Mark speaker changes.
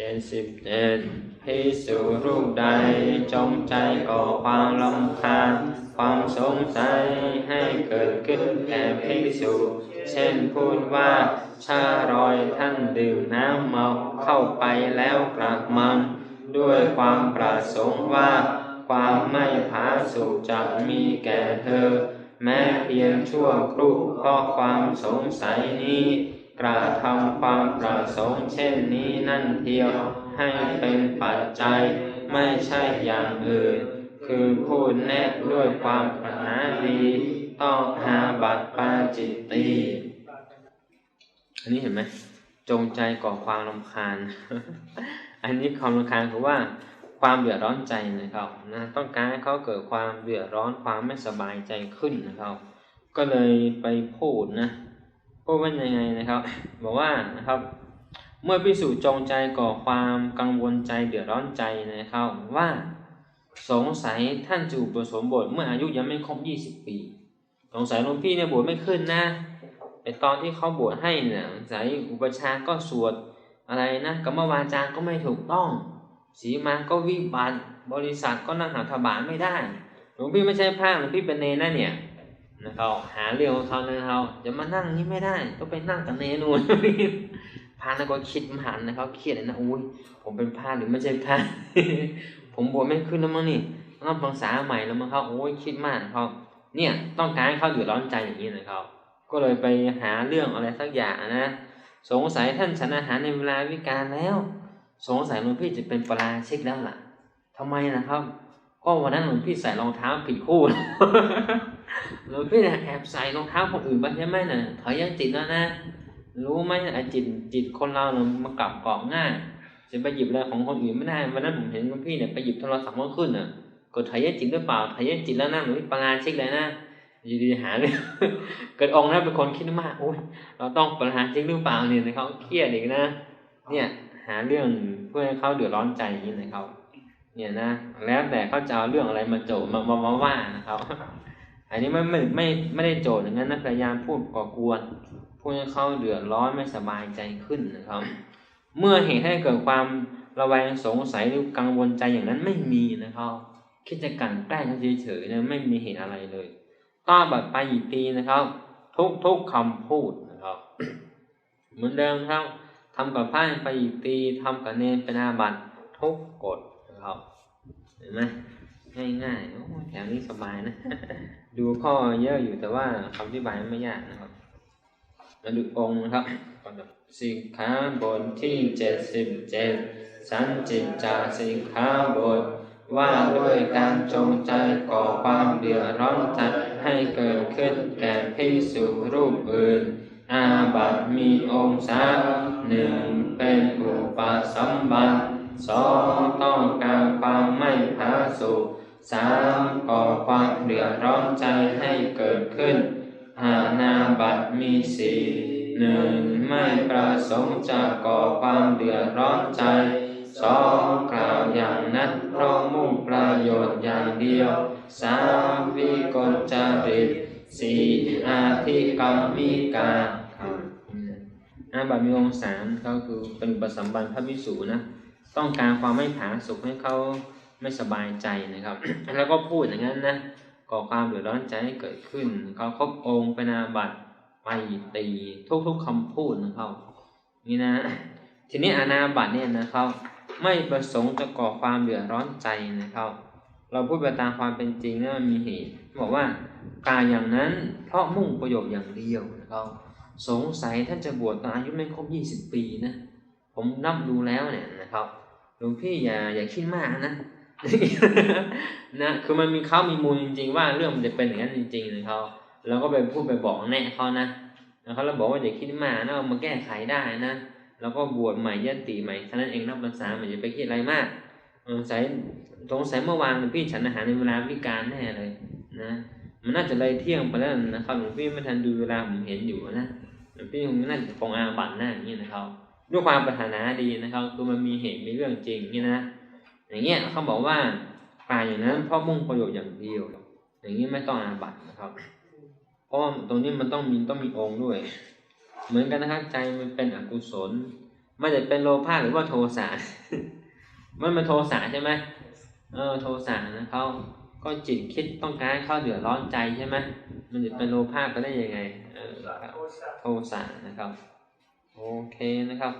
Speaker 1: เจ็ดสิบเจ็ดพิสูรูปใดจงใจก่อความลำคาญความสงสัยให้เกิดขึ้นแก่พิสูเช่นพูดว่าชารอยท่านดื่มน้ำเมาเข้าไปแล้วกลับมังด้วยความประสงค์ว่า ความไม่ผาสุกจะมีแก่เธอ แม้เพียงชั่วครู่เพราะความสงสัยนี้ กระทำความประสงค์เช่นนี้นั่นเทียวให้เป็นปัจจัยไม่ใช่อย่างอื่น คือพูดแนะด้วยความปรารถนาดีต้องหาบัตรปาจิตตีอันนี้เห็นไหมจงใจก่อความรำคาญ อันนี้ความรำคาญคือว่าความเดือดร้อนใจนะครับนะต้องการให้เขาเกิดความเดือดร้อนความไม่สบายใจขึ้นนะครับ ก็เลยไปพูดนะ พูดว่ายังไงนะครับ บอกว่านะครับ เมื่อพิสูจน์จงใจก่อความกังวลใจเดือดร้อนใจนะครับ ว่าสงสัยท่านจะอุปสมบทเมื่ออายุยังไม่ครบ20ปี สงสัยหลวงพี่เนี่ยบวชไม่ขึ้นนะไอตอนที่เขาบวชให้เนี่ยสงสัยอุปชาก็สวดอะไรนะกรรมวาจาก็ไม่ถูกต้อง สีมาก็วิบัติบริษัทก็นั่งหาถบานไม่ได้ หลวงพี่ไม่ใช่พระหลวงพี่เป็นเนรนะเนี่ย นะครับหาเรื่องของเขานะครับจะมานั่งนี่ไม่ได้ต้องไปนั่งกับเนนูนพระนะก็คิดมหันนะครับเครียดเลยนะอุ้ยผมเป็นพระหรือไม่ใช่พระผมบวชไม่ขึ้นแล้วมั้งนี่ต้องภาษาใหม่แล้วมั้งครับโอ้ยคิดมากนะครับ เนี่ยต้องการให้เขาเดือดร้อนใจอย่างนี้นะครับ ก็เลยไปหาเรื่องอะไรสักอย่างนะ สงสัยท่านฉันอาหารในเวลาวิการแล้ว สงสัยหลวงพี่จะเป็นปราชิกแล้วล่ะทำไมนะครับ ก็วันนั้นหลวงพี่ใส่รองเท้าผิดคู่หลวงพี่เนี่ยแอบใส่รองเท้าคนอื่นไปใช่ไหมนี่ยถอยยังจิตแล้วนะรู้ไหมไอ้จิตจิตคนเราเนี่ยมันกลับเกาะง่ายจะไปหยิบอะไรของคนอื่นไม่ได้วันนั้นผมเห็นหลวงพี่เนี่ยไปหยิบโทรศัพท์มือขึ้นอะกดถอยยังจิตหรือเปล่าถอยยังจิตแล้วนะหลวงพี่ปราชิกเลยนะอยู่ดีหาเลยเกิดองค์นั้นเป็นคนคิดมากโอ้ยเราต้องปราชิกหรือเปล่าเนี่ยเขาเครียดอีกนะ เนี่ยหาเรื่องเพื่อให้เขาเดือดร้อนใจอย่างนี้นะครับ เนี่ยนะแล้วแต่เขาจะเอาเรื่องอะไรมาโจมามามาว่านะครับอันนี้ไม่ไม่ไม่ไม่ได้โจทย์อย่างนั้นนะพยายามพูดก่อกวนพูดให้เขาเดือดร้อนไม่สบายใจขึ้นนะครับ เมื่อเหตุให้เกิดความระแวงสงสัยหรือกังวลใจอย่างนั้นไม่มีนะครับคิดจะกันแกล้งเขาเฉยๆนะไม่มีเหตุอะไรเลยต้อบัดไปอีกปีนะครับ ทุกทุกคำพูดนะครับ เหมือนเดิมครับทำกับพระไปอีกปีทำกับเนรเป็นอาบัตทุกกฎ ครับเห็นไหมง่ายๆโอ้แถวนี้สบายนะ ดูข้อเยอะอยู่แต่ว่าคำอธิบายไม่ยากนะครับมาดูองค์นะครับสิกขาบทที่เจ็ดสิบเจ็ดสันจิตจาสิกขาบทว่าด้วยการจงใจก่อความเดือดร้อนใจให้เกิดขึ้นแก่พิสุรูปอื่น อาบัตมีองค์สามหนึ่งเป็นอุปสัมบัติ สองต้องการความไม่ผาสุกสามก่อความเดือดร้อนใจให้เกิดขึ้น หานาบัตมีสี่หนึ่งไม่ประสงค์จะก่อความเดือดร้อนใจสองกล่าวอย่างนั้นเพราะมุ่งประโยชน์อย่างเดียวสามวิกลจริตสี่อาธิกรรมิกาอาบัตมีองค์สามก็คือเป็นประสัมบันพระวิสูนะ ต้องการความไม่ผาสุกให้เขาไม่สบายใจนะครับ แล้วก็พูดอย่างนั้นนะก่อความเดือดร้อนใจให้เกิดขึ้นเขาครบองค์เป็นอาบัตไปตีทุกๆคำพูดนะครับนี่นะทีนี้อาณาบัตเนี่ยนะครับไม่ประสงค์จะก่อความเดือดร้อนใจนะครับเราพูดไปตามความเป็นจริงนะมันมีเหตุบอกว่าการอย่างนั้นเพราะมุ่งประโยชน์อย่างเดียวนะครับสงสัยท่านจะบวชตอนอายุไม่ครบยี่สิบปีนะ ผมนับดูแล้วเนี่ยนะครับหลวงพี่อย่าอย่าคิดมากนะนะคือมันมีเขามีมูลจริง ๆ ว่าเรื่องมันจะเป็นอย่างนั้นจริงๆนะครับแล้วก็ไปพูดไปบอกแน่เขานะนะครับเราบอกว่าอย่าคิดมากนะเอามาแก้ไขได้นะแล้วก็บวชใหม่ยันตีใหม่ท่านั้นเองนับภาษามันจะไปคิดอะไรมากสงสัยสงสัยเมื่อวานหลวงพี่ฉันอาหารในเวลาวิการแน่เลยนะมันน่าจะเลยเที่ยงไปแล้วนะครับหลวงพี่ไม่ทันดูเวลาผมเห็นอยู่นะหลวงพี่คงน่าจะคงอาบัตหน้าอย่างนี้นะครับ ด้วยความปรารถนาดีนะครับคือมันมีเหตุมีเรื่องจริงนี่นะอย่างเงี้ยเขาบอกว่าป่าอย่างนั้นเพราะมุ่งประโยชน์อย่างเดียว อย่างนี้ไม่ต้องอาบัตนะครับเพราะตรงนี้มันต้องมีต้องมีองค์ด้วย เหมือนกันนะครับใจมันเป็นอกุศลไมันจะเป็นโลภะหรือว่าโทสะมันเป็นโทสะใช่ไหมเออโทสะนะเขาก็จิตคิดต้องการให้เขาเดือดร้อนใจใช่ไหมมันจะเป็นโลภะไปได้ยังไง เออโทสะนะครับ โอเคนะครับ